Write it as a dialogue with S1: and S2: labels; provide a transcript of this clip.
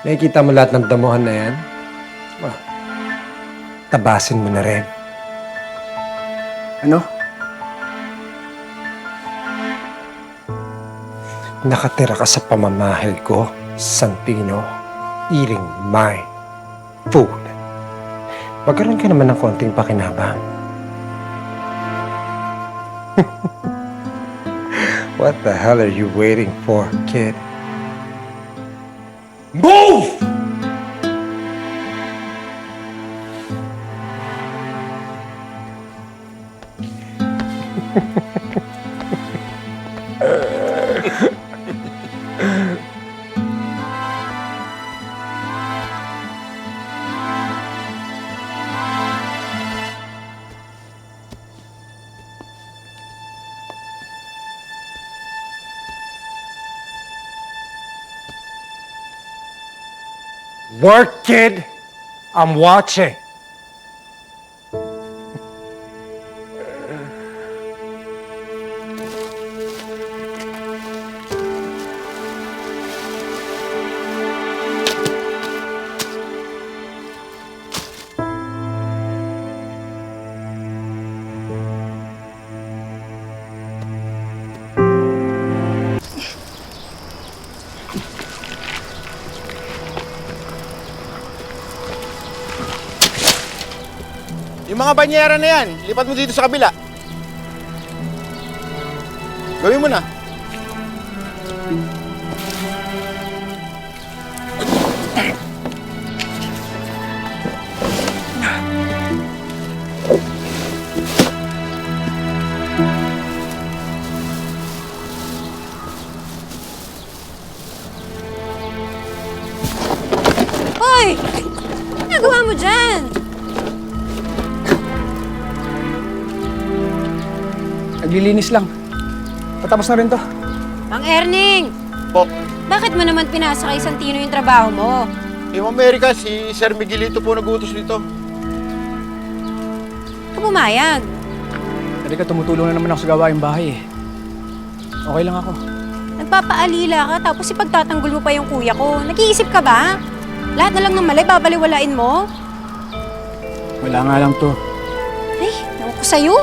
S1: Nakikita mo lahat ng damuhan na yan? Ah, tabasin mo na rin.
S2: Ano?
S1: Nakatira ka sa pamamahal ko, Santino, eating my food. Magkaroon ka naman ng konting pakinabang. What the hell are you waiting for, kid? Move! Work, kid! I'm watching.
S3: Yung mga banyera na yan, lipat mo dito sa kabila. Gawin mo na.
S4: Hoy! Ano nagawa mo dyan?
S2: Naglilinis lang. Patapos na rin to.
S4: Mang Erning!
S3: Po,
S4: Bakit mo naman pinasa kay Santino yung trabaho mo?
S3: yung Amerika, si Sir Miguelito po nag-utos dito.
S4: Ikaw pumayag.
S2: Dali ka, tumutulong na naman ako sa gawaing bahay eh. Okay lang ako.
S4: Nagpapaalila ka tapos ipagtatanggol mo pa yung kuya ko. Nag-iisip ka ba? Lahat na lang ng mali, babaliwalain mo?
S2: Wala nga lang to.
S4: Ay, naku ko sa'yo.